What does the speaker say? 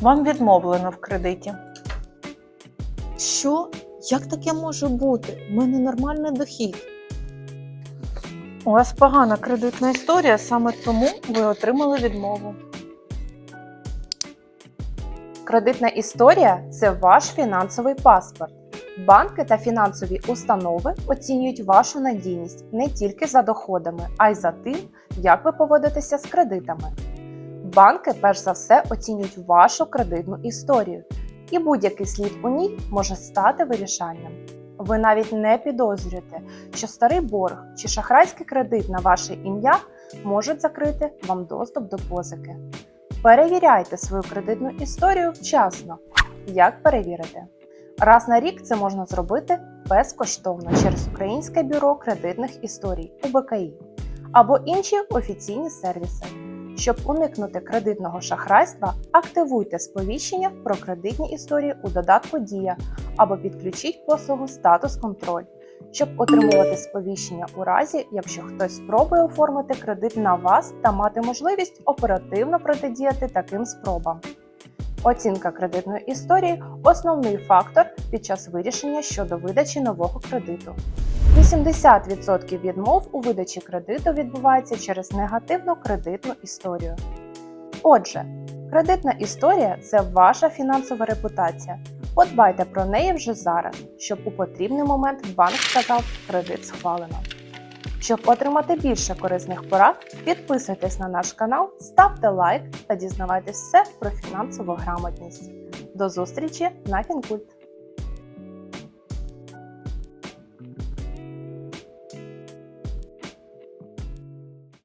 Вам відмовлено в кредиті. Що? Як таке може бути? У мене нормальний дохід. У вас погана кредитна історія, саме тому ви отримали відмову. Кредитна історія це ваш фінансовий паспорт. Банки та фінансові установи оцінюють вашу надійність не тільки за доходами, а й за тим, як ви поводитеся з кредитами. Банки перш за все оцінюють вашу кредитну історію, і будь-який слід у ній може стати вирішальним. Ви навіть не підозрюєте, що старий борг чи шахрайський кредит на ваше ім'я можуть закрити вам доступ до позики. Перевіряйте свою кредитну історію вчасно. Як перевірити? Раз на рік це можна зробити безкоштовно через Українське бюро кредитних історій УБКІ або інші офіційні сервіси. Щоб уникнути кредитного шахрайства, активуйте сповіщення про кредитні історії у додатку Дія або підключіть послугу Статус контроль, щоб отримувати сповіщення у разі, якщо хтось спробує оформити кредит на вас та мати можливість оперативно протидіяти таким спробам. Оцінка кредитної історії основний фактор під час вирішення щодо видачі нового кредиту. 80% відмов у видачі кредиту відбувається через негативну кредитну історію. Отже, кредитна історія це ваша фінансова репутація. Подбайте про неї вже зараз, щоб у потрібний момент банк сказав кредит схвалено. Щоб отримати більше корисних порад, підписуйтесь на наш канал, ставте лайк та дізнавайтесь все про фінансову грамотність. До зустрічі на Фінкульт!